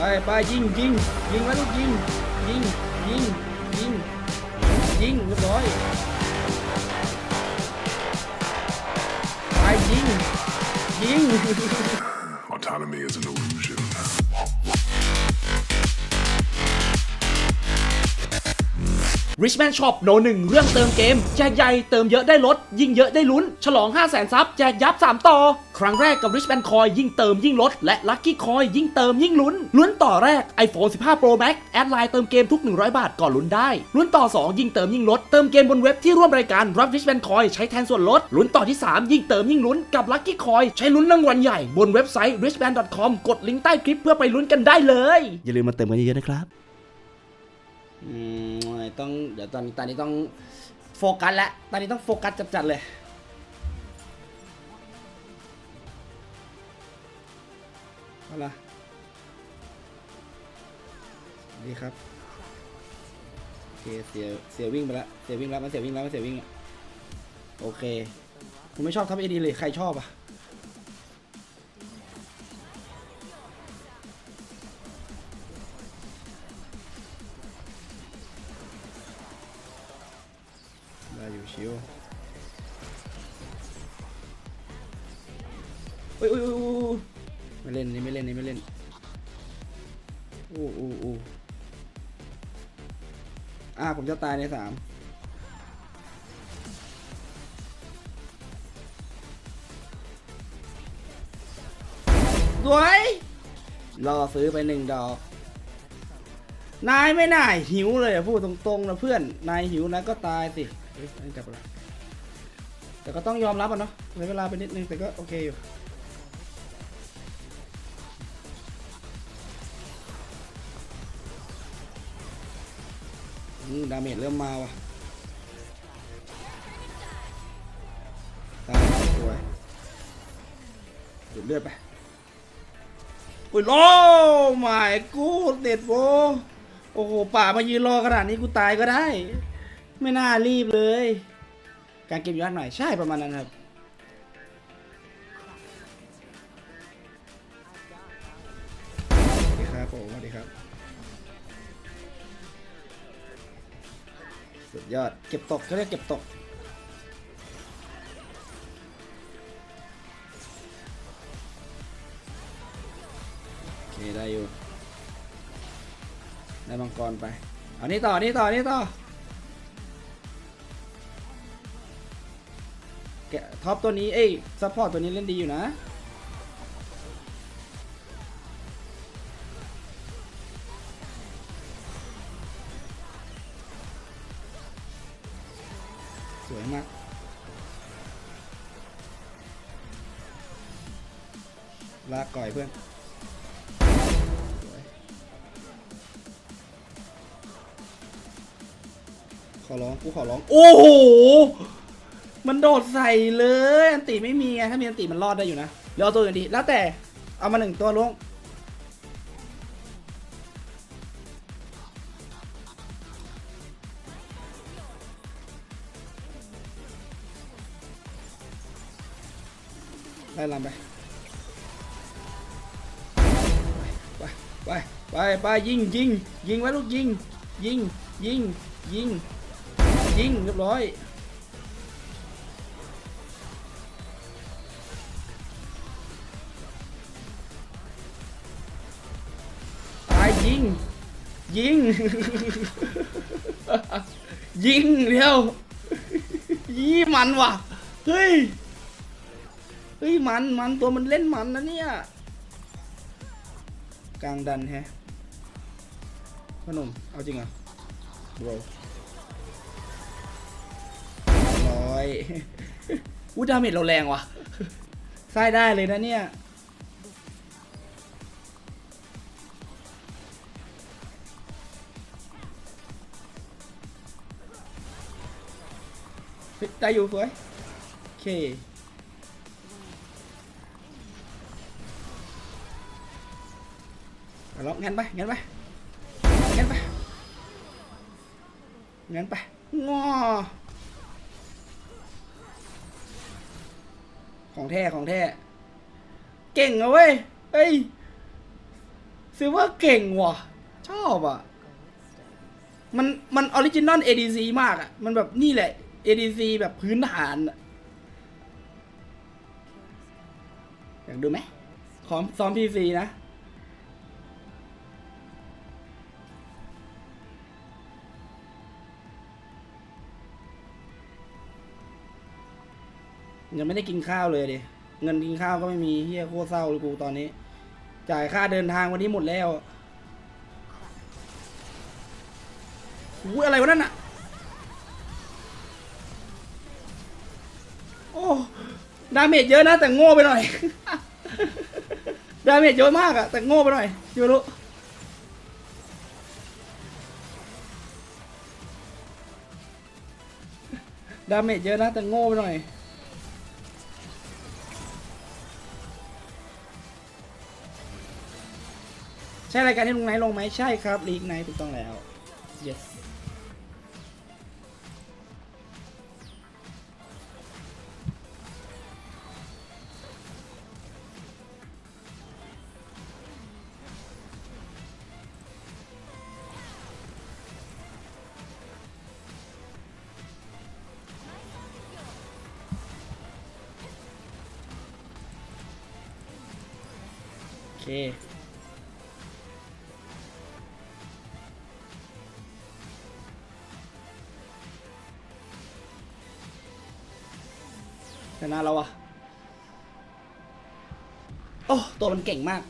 ไปไปยิงยิงยิงแล้วลูกยิงยิงยิงยิงยิงเรียบร้อยไปยิงยิง Autonomy is an illusion. Richman Shop โนหนึ่งเรื่องเติมเกม แจกใหญ่เติมเยอะได้ลด ยิ่งเยอะได้ลุ้น ฉลอง 5 0 0 0 0 0ซับแจกยับ 3 ต่อ ครั้งแรกกับ Richman Coin ยิ่งเติมยิ่งลด และ Lucky Coin ยิ่งเติมยิ่งลุ้น ลุ้นต่อแรก iPhone 15 Pro Max แอดไลน์เติมเกมทุก 100 บาทก่อนลุ้นได้ลุ้นต่อ 2 ยิ่งเติมยิ่งลด เติมเกมบนเว็บที่ร่วมรายการรับ Richman Coin ใช้แทนส่วนลดลุ้นต่อที่ 3 ยิ่งเติมยิ่งลุ้นกับ Lucky Coin ใช้ลุ้นรางวัลใหญ่บนเว็บไซต์ richman.com กดลิงก์ใต้คลิปเพื่อไปลุ้นกันได้เลย อย่าลืมมาเติมกันเยอะๆนะครับ อืมต้องเดี๋ยวตอนตอนนี้ต้องโฟกัสแล้วตอนนี้ต้องโฟกัสจัดๆเลยเอาละดีครับโอเคเสียเสียวิ่งไปแล้วเสียวิ่งแล้วมันเสียวิ่งแล้วมันเสียวิ่งอะโอเคผมไม่ชอบทับเอดีเลยใครชอบอะ ชิวอุ้ยอุ้ยอุ้ยอุ้ยไม่เล่นนี่ไม่เล่นนี่ไม่เล่นอู้อู้อู้อ่าผมจะตายในสามสวยรอซื้อไปหนึ่งดอก นายไม่น่าหิวเลยอะพูดตรงๆนะเพื่อน นายหิวนะก็ตายสิ เฮ้ยจับอะแต่ก็ต้องยอมรับอะเนาะใช้เวลาไปนิดนึงแต่ก็โอเคอยู่ดาเมจเริ่มมาว่ะตายสวยดูดเลือดไปอุ้ยโอ้ my กูเด็ดโวโอ้โห ป่ามายืนรอขนาดนี้กูตายก็ได้ ไม่น่ารีบเลย การเก็บยอดหน่อยใช่ประมาณนั้นครับสวัสดีครับผมสวัสดีครับ สุดยอดเก็บตกเขาเรียกเก็บตกโอเคได้อยู่ได้มังกรไปเอานี่ต่อนี่ต่อนี่ต่อ ท็อปตัวนี้ เอ้ยซัพพอร์ตตัวนี้เล่นดีอยู่นะสวยมาก ลากก่อยเพื่อน ขอร้อง กูขอร้อง โอ้โห มันโดดใส่เลย อันติไม่มีไง ถ้ามีอันติมันรอดได้อยู่นะเดี๋ยวเอาตัวอื่นดี แล้วแต่ เอามาหนึ่งตัวลง ได้ลำไปไปไปไปไปยิงยิงยิงไว้ลูกยิง ยิงยิงยิงยิงเรียบร้อย ยิง ยิง ยิงเดียวยี่มันว่ะ เฮ้ย เฮ้ยมันมันตัวมันเล่นมันนะเนี่ย กลางดันแฮะพ่อหนุ่มเอาจริงเหรอโบรร้อยอู้ดาเมจเราแรงว่ะใส่ได้เลยนะเนี่ย ได้อยู่สวยโอเคเอาล็อกงั้นไปงั้นไปงั้นไปงั้นไปงอของแท้ของแท้เก่งอะเว้ยเฮ้ยซิลเวอร์เก่งว่ะ ชอบอะ มันมันออริจินอล ADC มากอะ มันแบบนี่แหละ ADC แบบพื้นฐาน อยากดูไหมขอซ้อม PC นะ ยังไม่ได้กินข้าวเลยดิ เงินกินข้าวก็ไม่มีเฮียโคตรเศร้าเลยกูตอนนี้ จ่ายค่าเดินทางวันนี้หมดแล้วอุ้ยอะไรวะนั่นอะ ดาเมจเยอะนะแต่โง่ไปหน่อย ดาเมจเยอะมากอะแต่โง่ไปหน่อยยูรุดาเมจเยอะนะแต่โง่ไปหน่อยใช่รายการที่ลุงไนท์ลงไหมใช่ครับลีกไนท์ถูกต้องแล้ว yes ชนะแล้ววะโอ้ ตัวมันเก่งมาก